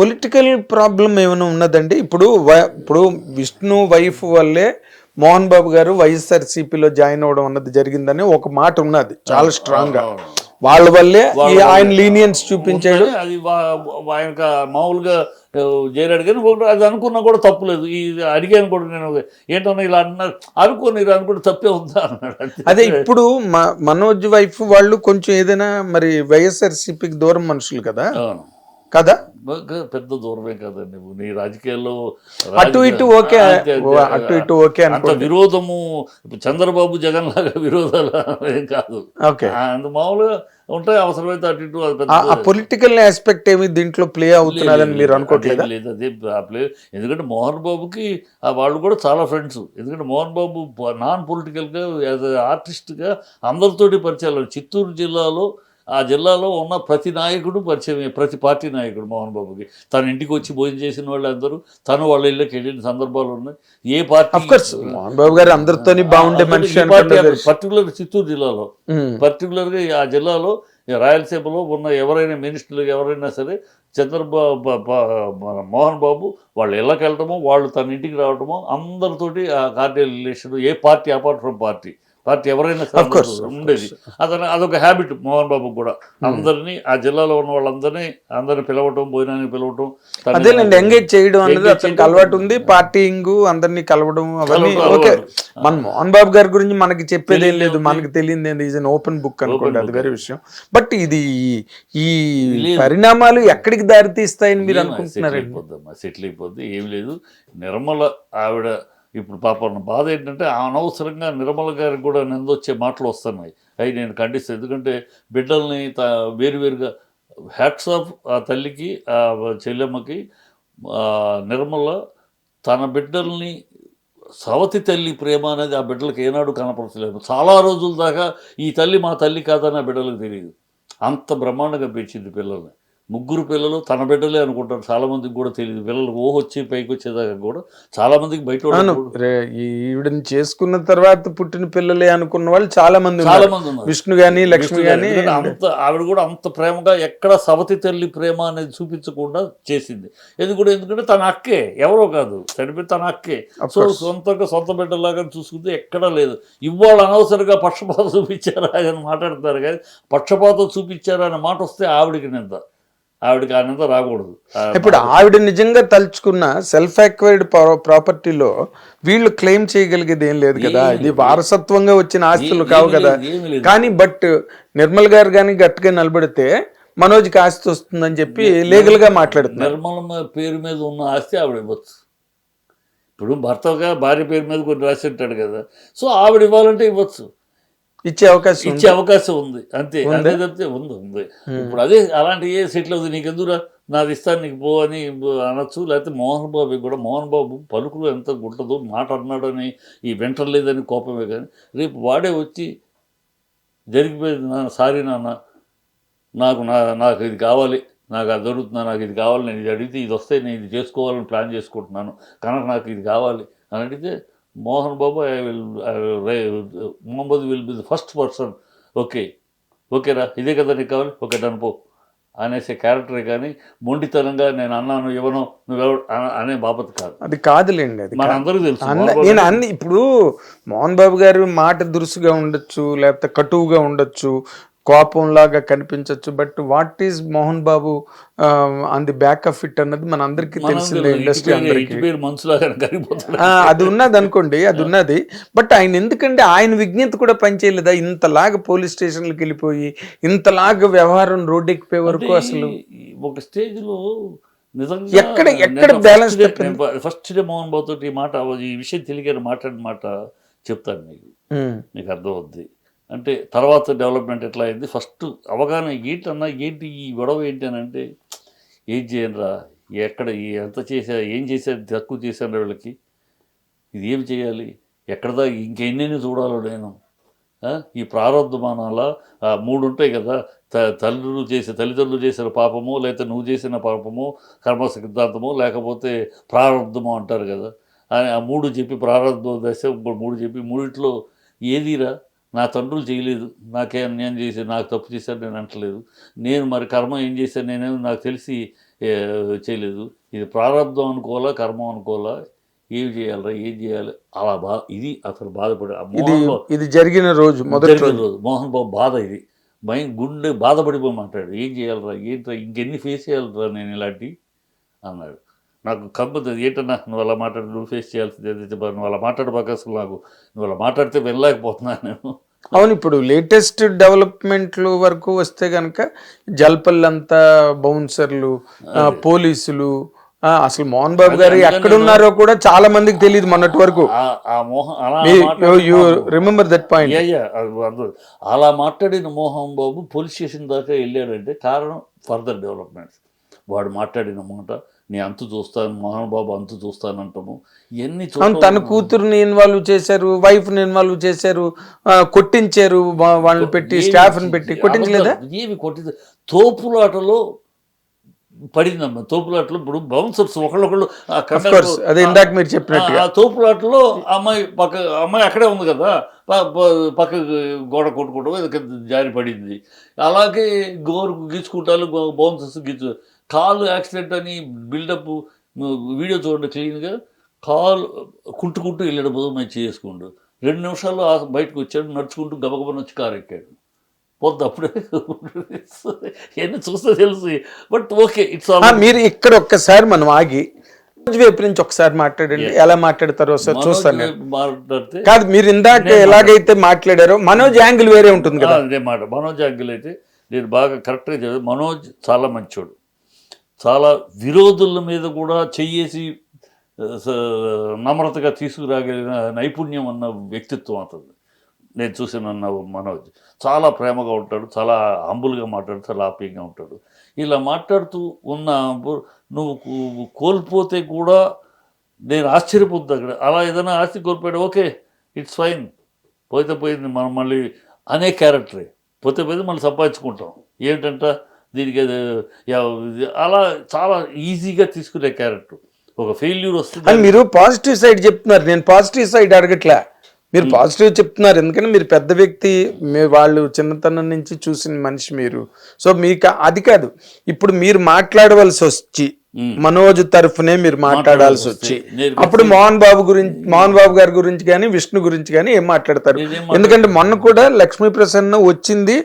Political problem ఏమైనా ఉన్నదండి? ఇప్పుడు ఇప్పుడు విష్ణు వైఫ్ వల్లే మోహన్ బాబు గారు వైఎస్ఆర్సీపీలో జాయిన్ అవ్వడం అన్నది జరిగిందని ఒక మాట ఉన్నది. చాలా స్ట్రాంగ్గా వాళ్ళ వల్లే ఆయన లీనియన్స్ చూపించాడు. అది ఆయన మామూలుగా కానీ ఒకటి అది అనుకున్నా కూడా తప్పులేదు ఈ అడిగాను కూడా నేను ఏంటన్నా ఇలా అన్నారు? అనుకోని ఇలా అనుకుంటే తప్పే ఉందా అన్నాడు. అదే ఇప్పుడు మనోజ్ వైఫ్ వాళ్ళు కొంచెం ఏదైనా మరి వైఎస్ఆర్సీపీకి దూరం మనుషులు కదా. కదా? పెద్ద దూరమే కదా నువ్వు నీ రాజకీయాల్లో అటు ఇటు ఓకే అటు ఇటు ఓకే అంత విరోధము చంద్రబాబు జగన్ లాగా విరోధాలు ఏం కాదు. ఓకే. అంత మామూలుగా ఉంటాయి అవసరమైతే అటు ఇటు ఆ- పొలిటికల్ ఆస్పెక్ట్ ఏమి దీంట్లో ప్లే అవుతున్నదని మీరు అనుకోవట్లేదా లేదు అదే ఆ ప్లే- ఎందుకంటే మోహన్ బాబుకి ఆ వాళ్ళు కూడా చాలా ఫ్రెండ్స్ ఎందుకంటే మోహన్ బాబు నాన్ పొలిటికల్గా యాజ్ ఆర్టిస్ట్గా అందరితోటి పరిచయాలు. చిత్తూరు జిల్లాలో ఆ జిల్లాలో ఉన్న ప్రతి నాయకుడు పరిచయమే ప్రతి పార్టీ నాయకుడు మోహన్ బాబుకి తన ఇంటికి వచ్చి భోజనం చేసిన వాళ్ళు అందరూ తను వాళ్ళ ఇళ్ళకి వెళ్ళిన సందర్భాలు ఉన్నాయి ఏ పార్టీ మోహన్ బాబు గారు అందరితోని బాగుండే మనిషి. పర్టికులర్ చిత్తూరు జిల్లాలో. పర్టికులర్గా ఆ జిల్లాలో రాయలసీమలో ఉన్న ఎవరైనా మినిస్టర్లు ఎవరైనా సరే చంద్రబాబు మోహన్ బాబు వాళ్ళ ఇళ్ళకి వెళ్ళటమో వాళ్ళు తన ఇంటికి రావటమో అందరితోటి ఆ cordial relation a party apart from party party ఎవరైనా ఉండేది అతను అదొక హ్యాబిట్ మోహన్ బాబు కూడా అందరినీ ఆ జిల్లాలో ఉన్న వాళ్ళందరినీ అందరిని పిలవటం భోజనానికి పిలవటం అదేనండి ఎంగేజ్ చేయడం Engage అతనికి. అలవాటు ఉంది పార్టీయింగ్ అందరినీ కలవడం అవన్నీ ఓకే. మన మోహన్ బాబు గారి గురించి మనకి చెప్పేది ఏం లేదు. మనకి తెలియదు ఏంది ఈజ్ అన్ ఓపెన్ బుక్ అనుకోండి అది. వేరే విషయం బట్ ఇది ఈ. పరిణామాలు ఎక్కడికి దారి తీస్తాయని మీరు అయిపోద్దమ్మా సెటిల్ అయిపోద్ది ఏం లేదు నిర్మల ఆవిడ ఇప్పుడు పాపం బాధ ఏంటంటే అనవసరంగా నిర్మల గారికి కూడా నిందొచ్చే మాటలు వస్తున్నాయి. అవి నేను ఖండిస్తాను ఎందుకంటే బిడ్డల్ని త వేరువేరుగా హ్యాట్స్ ఆఫ్ ఆ తల్లికి ఆ చెల్లెమ్మకి నిర్మల తన బిడ్డల్ని సవతి తల్లి ప్రేమ అనేది ఆ బిడ్డలకు ఏనాడు కనపరచలేదు. చాలా రోజుల దాకా ఈ తల్లి మా తల్లి కాదని ఆ బిడ్డలకు తెలియదు. అంత బ్రహ్మాండంగా పెంచింది పిల్లల్ని. ముగ్గురు పిల్లలు తన బిడ్డలే అనుకుంటారు. చాలా మందికి కూడా తెలియదు పిల్లలు ఓ వచ్చి పైకి వచ్చేదాకా కూడా చాలా మందికి బయట ఈవిడని చేసుకున్న తర్వాత పుట్టిన పిల్లలే అనుకున్న వాళ్ళు చాలా మంది చాలా ఉన్నారు. మంది విష్ణు గాని లక్ష్మి. గాని. అంత ఆవిడ కూడా అంత ప్రేమగా ఎక్కడ సవతి తల్లి ప్రేమ అనేది చూపించకుండా చేసింది. ఎందుకంటే ఎందుకంటే తన అక్కే. ఎవరో కాదు. చనిపోయి తన అక్కే. సో. సొంతంగా సొంత బిడ్డలాగా చూసుకుంటే ఎక్కడా లేదు. ఇవాళ అనవసరంగా పక్షపాతం చూపించారా అని మాట్లాడతారు కానీ పక్షపాతం చూపించారా అనే మాట వస్తే ఆవిడికి నింద ఆవిడకి ఆ నింద రాకూడదు ఇప్పుడు ఆవిడ నిజంగా తలుచుకున్న సెల్ఫ్ అక్వైర్డ్ ప్రాపర్టీలో వీళ్ళు క్లెయిమ్ చేయగలిగేది ఏం లేదు కదా. ఇది వారసత్వంగా వచ్చిన ఆస్తులు కావు కదా. కానీ బట్ నిర్మల్ గారు కానీ గట్టిగా నిలబడితే మనోజ్కి ఆస్తి వస్తుందని చెప్పి లీగల్గా మాట్లాడుతున్నారు. నిర్మలమ్మ పేరు మీద ఉన్న ఆస్తి ఆవిడ ఇవ్వచ్చు. ఇప్పుడు భర్తగా భార్య పేరు మీద కొన్ని రాసి ఉంటాడు కదా. సో ఆవిడ ఇవ్వాలంటే ఇవ్వచ్చు. ఇచ్చే అవకాశం. ఇచ్చే అవకాశం ఉంది. అంతే. అంతే తప్పితే ఉంది ఉంది. ఇప్పుడు అదే అలాంటి ఏ సెటిల్ అవుతుంది నీకు ఎందుకురా నాది ఇస్తాను నీకు పో అని అనొచ్చు. లేకపోతే మోహన్ బాబు కూడా. మోహన్ బాబు పలుకులు ఎంత గుంటదో మాట అన్నాడని ఈ వెంటలేదని కోపమే కానీ రేపు వాడే వచ్చి జరిగిపోయింది నాన్న సారీ నాన్న. నాకు నా నాకు ఇది కావాలి. నాకు అది దొరుకుతున్నా నాకు ఇది కావాలి. నేను ఇది అడిగితే ఇది వస్తే నేను ఇది చేసుకోవాలని ప్లాన్ చేసుకుంటున్నాను. కనుక నాకు ఇది కావాలి అని అడిగితే Mohan Babu I will Mohammed will be the first person okay ఓకేరా ఇదే కదా నీకు కావాలి? ఓకే డన్ పో. అనేసే క్యారెక్టరే కానీ మొండితనంగా నేను అన్నాను ఇవ్వను నువ్వెవడు అన- బాపత్ కాదు. అది కాదులేండి అది మన కాదు. అందరికీ తెలుసు నేను అన్ని ఇప్పుడు మోహన్ బాబు గారు మాట దురుసుగా ఉండొచ్చు లేకపోతే కటువుగా ఉండొచ్చు కోపంలాగా కనిపించవచ్చు but what is Mohan Babu on the back of it అన్నది మన అందరికీ తెలిసిందే తెలుసు, ఇండస్ట్రీ అందరికీ. అది ఉన్నది అనుకోండి అది ఉన్నది. బట్ ఆయన ఎందుకంటే ఆయన విజ్ఞత కూడా పనిచేయలేదా? ఇంతలాగా పోలీస్ స్టేషన్లకు వెళ్ళిపోయి ఇంతలాగా వ్యవహారం రోడ్డు ఎక్కిపోయే వరకు అసలు. ఒక స్టేజ్లో నిజంగా ఎక్కడ- ఎక్కడ? నేను ఫస్ట్ డే మోహన్ బాబు తోటి ఈ మాట ఈ విషయం తెలియని మాట్లాడిన మాట చెప్తాను నీకు ఉమ్, నీకు అర్థమవుద్ది. అంటే తర్వాత డెవలప్మెంట్ ఎట్లా అయింది? ఫస్ట్ అవగాహన ఏంటన్నా ఏంటి ఈ గొడవ ఏంటి అని అంటే ఏం చేయనురా ఎక్కడ ఎంత చేసా ఏం చేశారు తక్కువ చేశాను వీళ్ళకి? ఇది ఏం చేయాలి? ఎక్కడదా? ఇంకెన్ని చూడాలో నేను. ఈ ప్రారంభమానాల మూడు ఉంటాయి కదా? త తల్లులు చేసే తల్లిదండ్రులు చేసిన పాపము లేకపోతే నువ్వు చేసిన పాపము కర్మ సిద్ధాంతము లేకపోతే ప్రారంధము అంటారు కదా? ఆ- ఆ మూడు చెప్పి ప్రారంభ దశ మూడు చెప్పి మూడిట్లో ఏదిరా? నా తండ్రులు చేయలేదు. నాకే అన్యాయం చేసి నాకు తప్పు చేశారు నేను అంటలేదు నేను మరి కర్మ ఏం చేశాను నేనేమో నాకు తెలిసి చేయలేదు. ఇది ప్రారంభం అనుకోవాలా కర్మం అనుకోవాలా? ఏం చేయాలరా? ఏం చేయాలి? అలా బా ఇది అసలు బాధపడి ఇది జరిగిన రోజు మొదటి రోజు. మోహన్ బాబు బాధ ఇది. భయం గుండె బాధపడిపోయి మాట్లాడు ఏం చేయాలరా? ఏంట్రా? ఇంకెన్ని ఫేస్ చేయాలరా నేను ఇలాంటి? అన్నాడు. నాకు కబ్బదు ఏంటన్నా నువ్వు అలా మాట్లాడు నువ్వు ఫేస్ చేయాల్సింది ఏదైతే నువ్వు అలా మాట్లాడబాక అసలు నాకు నువ్వు అలా మాట్లాడితే వెళ్ళలేకపోతున్నాను నేను. అవును ఇప్పుడు లేటెస్ట్ డెవలప్మెంట్లు వరకు వస్తే గనక జల్పల్లంతా బౌన్సర్లు పోలీసులు అసలు మోహన్ బాబు గారు అందుకని ఎక్కడ ఉన్నారో కూడా చాలా మందికి తెలియదు మొన్నటి వరకు. Remember that point. అలా మాట్లాడిన మోహన్ బాబు పోలీస్ స్టేషన్ దాకా వెళ్ళాడంటే కారణం ఫర్దర్ డెవలప్మెంట్స్ వాడు మాట్లాడిన మాట నీ అంతు చూస్తాను మోహన్ బాబు అంతు చూస్తానంటాము ఇవన్నీ అవును తన కూతురుని ఇన్వాల్వ్ చేశారు వైఫ్ని ఇన్వాల్వ్ చేశారు కొట్టించారు వాళ్ళని పెట్టి స్టాఫ్ని పెట్టి. కొట్టించలేదా. ఏమి కొట్టింది తోపులాటలో పడిందమ్మా తోపులాటలో ఇప్పుడు బౌన్సర్స్ ఒకళ్ళొకళ్ళు అదే ఇందాక మీరు చెప్పినట్టుగా. ఆ తోపులాటలో అమ్మాయి పక్క అమ్మాయి అక్కడే ఉంది కదా పక్క గోడ కొట్టుకోవడం జారి పడింది. అలాగే గోరు గీచుకుంటారు బౌన్సర్స్ గీచు కాలు యాక్సిడెంట్ అని బిల్డప్ వీడియో చూడండి క్లీన్గా. కాలు కుంటుకుంటూ వెళ్ళాడు బుధమై చేసుకుంటూ రెండు నిమిషాలు ఆ బయటకు వచ్చాడు నడుచుకుంటూ గబగబన వచ్చి కారు ఎక్కాడు. పొద్దు అప్పుడే. ఎన్ని చూస్తే తెలుసు. బట్ ఓకే ఇట్స్ మీరు ఇక్కడ ఒక్కసారి మనం ఆగి వైపు నుంచి ఒకసారి మాట్లాడండి. ఎలా మాట్లాడతారో ఒకసారి చూస్తాను కాదు మీరు ఇందాక ఎలాగైతే మాట్లాడారో మనోజ్ యాంగిల్ వేరే ఉంటుంది కదా. అదే మాట. మనోజ్ అంకిల్ అయితే నేను బాగా కరెక్ట్గా చెప్పాను. మనోజ్ చాలా మంచోడు. చాలా విరోధుల మీద కూడా చెయ్యేసి నమ్రతగా తీసుకురాగలిగిన నైపుణ్యం అన్న వ్యక్తిత్వం అతను నేను చూసిన మనోజ్ చాలా ప్రేమగా ఉంటాడు చాలా అంబులుగా మాట్లాడు చాలా ఆప్యంగా ఉంటాడు. ఇలా మాట్లాడుతూ ఉన్న నువ్వు కోల్పోతే కూడా నేను ఆశ్చర్యపోతుంది అక్కడ. అలా ఏదైనా ఆస్తి కోల్పోయాడు ఓకే ఇట్స్ ఫైన్. పోతే పోయింది మనం మళ్ళీ అనే క్యారెక్టరే. పోతే పోయింది మళ్ళీ సంపాదించుకుంటాం. ఏంటంటే? దీనికి అలా చాలా ఈజీగా తీసుకునే క్యారెక్టర్. ఒక ఫెయిల్యూర్ వస్తుంది. మీరు పాజిటివ్ సైడ్ చెప్తున్నారు. నేను పాజిటివ్ సైడ్ అడగట్లే. మీరు పాజిటివ్ చెప్తున్నారు. ఎందుకంటే మీరు పెద్ద వ్యక్తి మీ వాళ్ళు చిన్నతనం నుంచి చూసిన మనిషి మీరు. సో మీకు అది కాదు. ఇప్పుడు మీరు మాట్లాడవలసి వచ్చి. మనోజ్ తరఫునే మీరు మాట్లాడాల్సి వచ్చి. అప్పుడు మోహన్ బాబు గురించి మోహన్ బాబు గారి గురించి కానీ విష్ణు గురించి కానీ ఏం మాట్లాడతారు? ఎందుకంటే మొన్న కూడా లక్ష్మీ ప్రసన్న వచ్చింది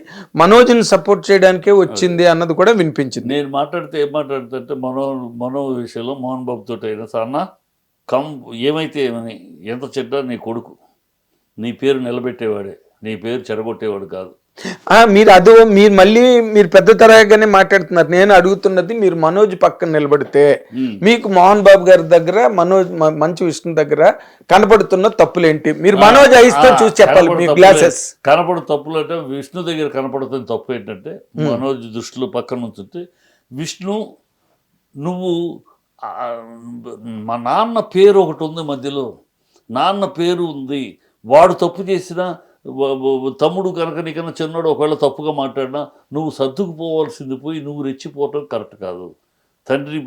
మనోజ్ని సపోర్ట్ చేయడానికే వచ్చింది అన్నది కూడా వినిపించింది. నేను మాట్లాడితే ఏం మాట్లాడుతుంటే మనో మనో విషయంలో మోహన్ బాబుతో అయినా అన్న కమ్ ఏమైతే ఏమని ఎంత చెడ్డా నీ కొడుకు నీ పేరు నిలబెట్టేవాడే నీ పేరు చెడగొట్టేవాడు కాదు. మీరు అదో మీరు మళ్ళీ మీరు పెద్ద తరగానే మాట్లాడుతున్నారు. నేను అడుగుతున్నది మీరు మనోజ్ పక్కన నిలబడితే. మీకు మోహన్ బాబు గారి దగ్గర మనోజ్ మంచు విష్ణు దగ్గర కనపడుతున్న తప్పులేంటి? మీరు మనోజ్ ఐస్తో ఆ, చూసి చెప్పాలి మీ గ్లాసెస్ కనపడు తప్పులు అంటే విష్ణు దగ్గర కనపడుతున్న తప్పు ఏంటంటే మనోజ్ దృష్టిలో పక్కన ఉంచుతే విష్ణు నువ్వు మా నాన్న పేరు ఒకటి ఉంది మధ్యలో. నాన్న పేరు ఉంది. వాడు తప్పు చేసినా తమ్ముడు కనుక నీకన్నా చిన్నోడు ఒకవేళ తప్పుగా మాట్లాడినా నువ్వు సర్దుకుపోవాల్సింది పోయి నువ్వు రెచ్చిపోవటం కరెక్ట్ కాదు. తండ్రి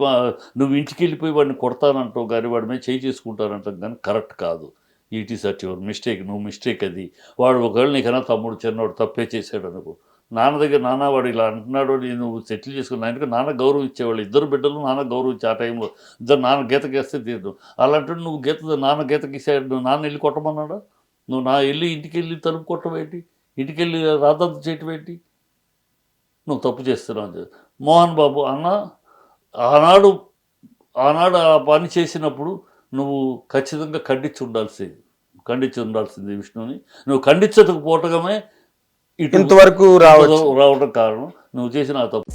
నువ్వు ఇంటికి వెళ్ళిపోయి వాడిని కొడతానంటావు కానీ వాడి మీద చేయి చేసుకుంటానంటాం కానీ కరెక్ట్ కాదు. It is at your mistake నువ్వు మిస్టేక్ అది. వాడు ఒకవేళ నీకన్నా తమ్ముడు చిన్నవాడు తప్పే చేశాడు అనుకో. నాన్న దగ్గర నాన్న వాడు ఇలా అంటున్నాడు నేను నువ్వు సెటిల్ చేసుకున్నా. ఆయనకు నాన్న గౌరవం ఇచ్చేవాళ్ళు. ఇద్దరు బిడ్డలు నాన్న గౌరవం ఇచ్చే ఆ టైంలో ఇద్దరు నాన్న గీతకేస్తే తీరు అలాంటి నువ్వు గీత నాన్న గీతకిసాడు నువ్వు నాన్న వెళ్ళి కొట్టమన్నాడా? నువ్వు నా వెళ్ళి ఇంటికి వెళ్ళి తలుపు కొట్టడం ఏంటి? ఇంటికి వెళ్ళి రాదంత చేయటం ఏంటి? నువ్వు తప్పు చేస్తున్నావు. మోహన్ బాబు అన్న ఆనాడు ఆనాడు ఆ పని చేసినప్పుడు నువ్వు ఖచ్చితంగా ఖండించి ఉండాల్సింది ఖండించి ఉండాల్సింది విష్ణుని నువ్వు ఖండించకపోవటమే ఇటు ఇంతవరకు రావచ్చు. రావడం కారణం. నువ్వు చేసిన ఆ తప్పు.